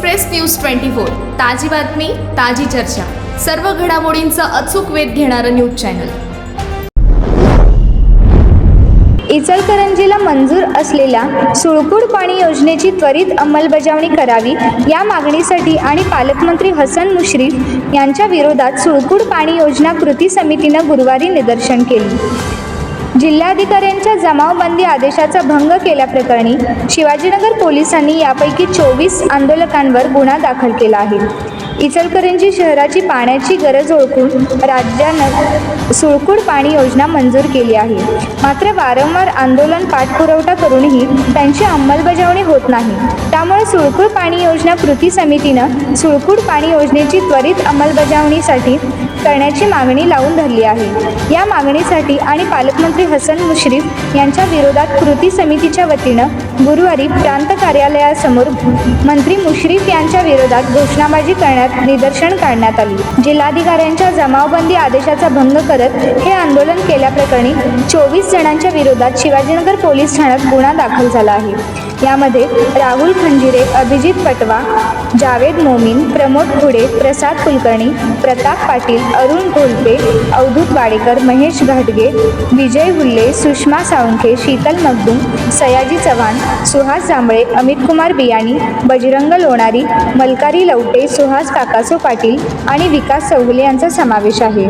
Express news twenty four. ताजी बातमी ताजी चर्चा. सर्व घडामोडींचा अचूक वेध घेणारं न्यूज चॅनल. इचलकरंजीला मंजूर असलेल्या सुळकूड पाणी योजनेची त्वरित अंमलबजावणी करावी या मागणीसाठी आणि पालकमंत्री हसन मुश्रीफ यांच्या विरोधात सुळकूड पाणी योजना कृती समितीनं गुरुवारी निदर्शन केली. जिल्हाधिकाऱ्यांच्या जमावबंदी आदेशाचा भंग केल्याप्रकरणी शिवाजीनगर पोलिसांनी यापैकी चोवीस आंदोलकांवर गुन्हा दाखल केला आहे. इचलकरंजी शहराची पाण्याची गरज ओळखून राज्यानं सुळकूड पाणी योजना मंजूर केली आहे. मात्र वारंवार आंदोलन पाठपुरवठा करूनही त्यांची अंमलबजावणी होत नाही. त्यामुळे सुळकूड पाणी योजना कृती समितीनं सुळकूड पाणी योजनेची त्वरित अंमलबजावणीसाठी करण्याची मागणी लावून धरली आहे. या मागणीसाठी आणि पालकमंत्री हसन मुश्रीफ यांच्या विरोधात कृती समितीच्या वतीनं गुरुवारी प्रांत कार्यालयासमोर मंत्री मुश्रीफ यांच्या विरोधात घोषणाबाजी करण्यात निदर्शन करण्यात आली. जिल्हाधिकाऱ्यांच्या जमावबंदी आदेशाचा भंग करत हे आंदोलन केल्याप्रकरणी चोवीस जणांच्या विरोधात शिवाजीनगर पोलीस ठाण्यात गुन्हा दाखल झाला आहे. यामध्ये राहुल खंजिरे अभिजित पटवा जावेद मोमीन प्रमोद खुडे प्रसाद कुलकर्णी प्रताप पाटील अरुण घोलपे अवधूत वाडेकर महेश घाटगे विजय हुल्ले सुषमा साळुंखे शीतल मगदूम सयाजी चव्हाण सुहास जांभळे अमित कुमार बियाणी बजरंग लोणारी मलकारी लवटे सुहास काकासो पाटील आणि विकास चौगुले यांचा समावेश आहे.